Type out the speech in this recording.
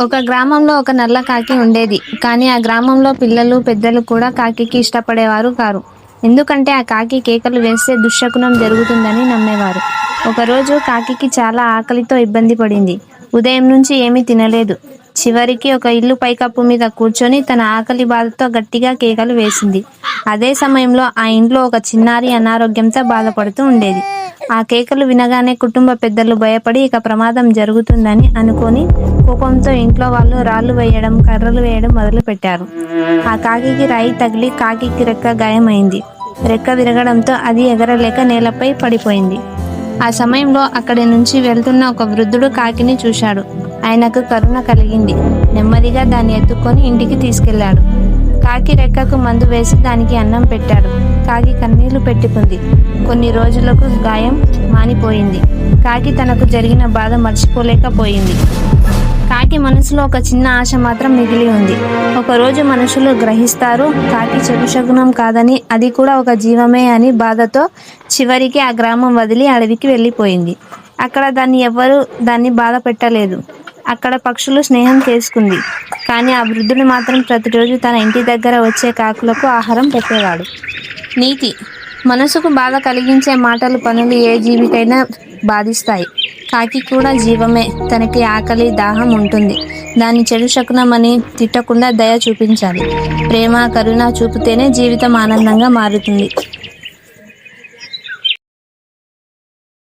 ఒక గ్రామంలో ఒక నల్ల కాకి ఉండేది కానీ ఆ గ్రామంలో పిల్లలు పెద్దలు కూడా కాకికి ఇష్టపడేవారు కారు. ఎందుకంటే ఆ కాకి కేకలు వేస్తే దుశ్శకునం జరుగుతుందని నమ్మేవారు. ఒకరోజు కాకి చాలా ఆకలితో ఇబ్బంది పడింది. ఉదయం నుంచి ఏమీ తినలేదు. చివరికి ఒక ఇల్లు పైకప్పు మీద కూర్చొని తన ఆకలి బాధతో గట్టిగా కేకలు వేసింది. అదే సమయంలో ఆ ఇంట్లో ఒక చిన్నారి అనారోగ్యంతో బాధపడుతూ ఉండేది. ఆ కేకలు వినగానే కుటుంబ పెద్దలు భయపడి ఇక ప్రమాదం జరుగుతుందని అనుకొని కోపంతో ఇంట్లో వాళ్ళు రాళ్ళు వేయడం కర్రలు వేయడం మొదలుపెట్టారు. ఆ కాకికి రాయి తగిలి కాకికి రెక్క గాయమైంది. రెక్క విరగడంతో అది ఎగరలేక నేలపై పడిపోయింది. ఆ సమయంలో అక్కడి నుంచి వెళ్తున్న ఒక వృద్ధుడు కాకిని చూశాడు. ఆయనకు కరుణ కలిగింది. నెమ్మదిగా దాన్ని ఎత్తుకొని ఇంటికి తీసుకెళ్ళాడు. కాకి రెక్కకు మందు వేసి దానికి అన్నం పెట్టాడు. కాకి కన్నీళ్ళు పెట్టుకుంది. కొన్ని రోజులకు గాయం మానిపోయింది. కాకి తనకు జరిగిన బాధ మర్చిపోలేకపోయింది. కాకి మనసులో ఒక చిన్న ఆశ మాత్రం మిగిలి ఉంది. ఒకరోజు మనుషులు గ్రహిస్తారు కాకి చెడు శకునం కాదని అది కూడా ఒక జీవమే అని బాధతో చివరికి ఆ గ్రామం వదిలి అడవికి వెళ్ళిపోయింది. అక్కడ దాన్ని ఎవ్వరూ దాన్ని బాధ పెట్టలేదు. అక్కడ పక్షులు స్నేహం చేసుకుంది. కానీ ఆ వృద్ధుడు మాత్రం ప్రతిరోజు తన ఇంటి దగ్గర వచ్చే కాకులకు ఆహారం పెట్టేవాడు. నీతి మనసుకు బాధ కలిగించే మాటలు పనులు ఏ జీవికైనా బాధిస్తాయి. కాకి కూడా జీవమే. తనకి ఆకలి దాహం ఉంటుంది. దాన్ని చెడు శకునమని తిట్టకుండా దయ చూపించాలి. ప్రేమ కరుణ చూపితేనే జీవితం ఆనందంగా మారుతుంది.